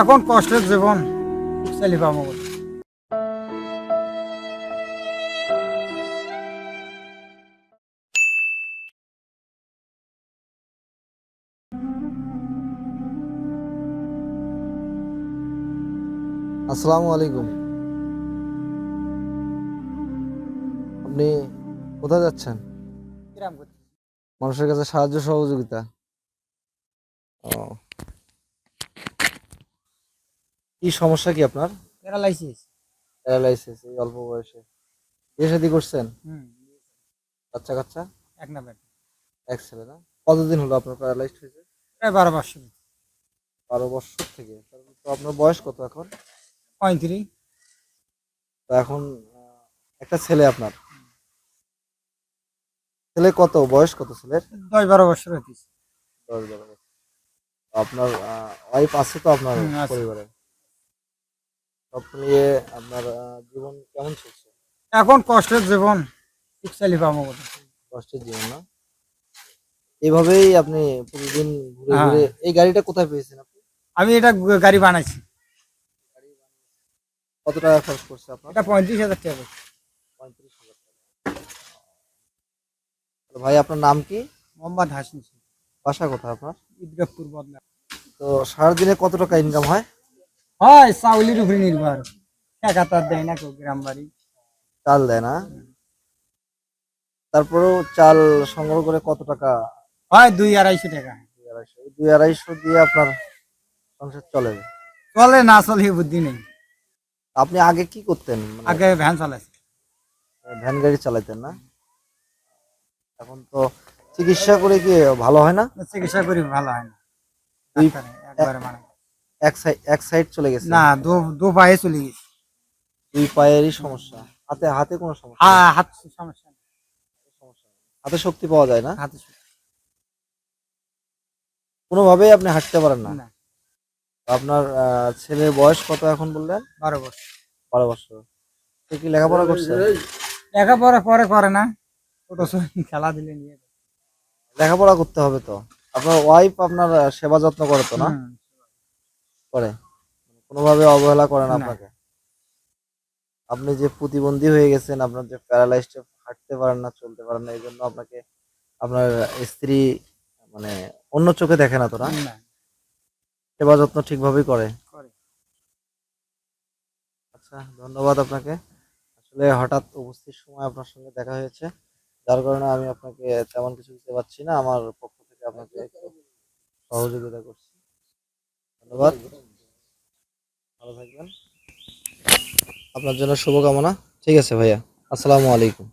এখন কষ্টের জীবন চালি পাবো আসসালামু আলাইকুম। আপনি কোথায় যাচ্ছেন? মানুষের কাছে সাহায্য সহযোগিতা। ও। কি সমস্যা কি আপনার? প্যারালাইসিস। প্যারালাইসিস এই অল্প বয়সে। বিয়ে শাদী করছেন? হুম বাচ্চা কাচ্চা? এক না বেটা এক ছেলে না? কতদিন হলো আপনার প্যারালাইজড হয়েছে? প্রায় বারো বছর। বারো বছর থেকে। তো আপনার বয়স কত এখন? পঁয়ত্রিশ। তো এখন একটা ছেলে আপনার। ছেলে কত? বয়স কত ছেলের? দশ বারো বছর হইতেছে। দশ বারো বছর। আপনার ওয়াইফ আছে তো আপনার পরিবারে? সব মিলিয়ে আপনার জীবন কেমন চলছে? এখন কষ্টের জীবন ঠিক পাবো কষ্টের জীবন না? এইভাবেই আপনি প্রতিদিন ঘুরে হ্যাঁ। ঘুরে এই গাড়িটা কোথায় পেয়েছেন আপনি? আমি এটা গাড়ি বানাইছি। কত টাকা খরচ করছে আপনার? এটা পঁয়ত্রিশ হাজার টাকা পঁয়ত্রিশ হাজার টাকা। ভাই আপনার নাম কি? মোহাম্মদ হাসিন বাসা কোথায় আপনার? ঈদগাহপুর বদলা তো সারাদিনে কত টাকা ইনকাম হয়? হয় চাউলের উপরে নির্ভর। টাকা তো আর দেয় না কেউ গ্রাম বাড়ি। চাল দেয় না? তারপরেও চাল সংগ্রহ করে কত টাকা? হয় দুই আড়াইশো টাকা। দুই আড়াইশো। দুই আড়াইশো দিয়ে আপনার সংসার চলে? চলে না চলে বুদ্ধি নেই। আপনি আগে কি করতেন? মানে আগে ভ্যান চালাইছে। ভ্যান গাড়ি চালাইতেন না? এখন তো চিকিৎসা করে কি ভালো হয় না? চিকিৎসা করি ভালো হয় না। একবারে মানে এক সাইড এক সাইড চলে গেছে? না দু দু পায়ে চলে গেছে। দুই পায়েরই সমস্যা। হাতে হাতে কোনো সমস্যা হাত সমস্যা সমস্যা হাতে শক্তি পাওয়া যায় না? হাতে কোনোভাবেই আপনি হাঁটতে পারেন না? আপনার ছেলের বয়স কত এখন বললেন? বারো বছর। বারো বছর। সে কি লেখাপড়া করছে? লেখাপড়া পরে করে না। ছোট খেলা দিলে নিয়ে। লেখাপড়া করতে হবে তো। আপনার ওয়াইফ আপনার সেবা যত্ন করে তো না। করে। কোনোভাবে অবহেলা করেন না। আপনাকে। আপনি যে প্রতিবন্ধী হয়ে গেছেন আপনার যে প্যারালাইজড হাঁটতে পারেন না চলতে পারেন না এই জন্য আপনাকে আপনার স্ত্রী মানে অন্য চোখে দেখে না তো না? সেবা যত্ন ঠিকভাবেই করে। করে। আচ্ছা ধন্যবাদ আপনাকে। আসলে হঠাৎ উপস্থিত সময় আপনার সঙ্গে দেখা হয়েছে। যার কারণে আমি আপনাকে তেমন কিছু দিতে পারছি না। আমার পক্ষ থেকে আপনাকে সহযোগিতা করছি। ধন্যবাদ ভালো থাকবেন আপনার জন্য শুভকামনা। ঠিক আছে ভাইয়া। আসসালামু আলাইকুম।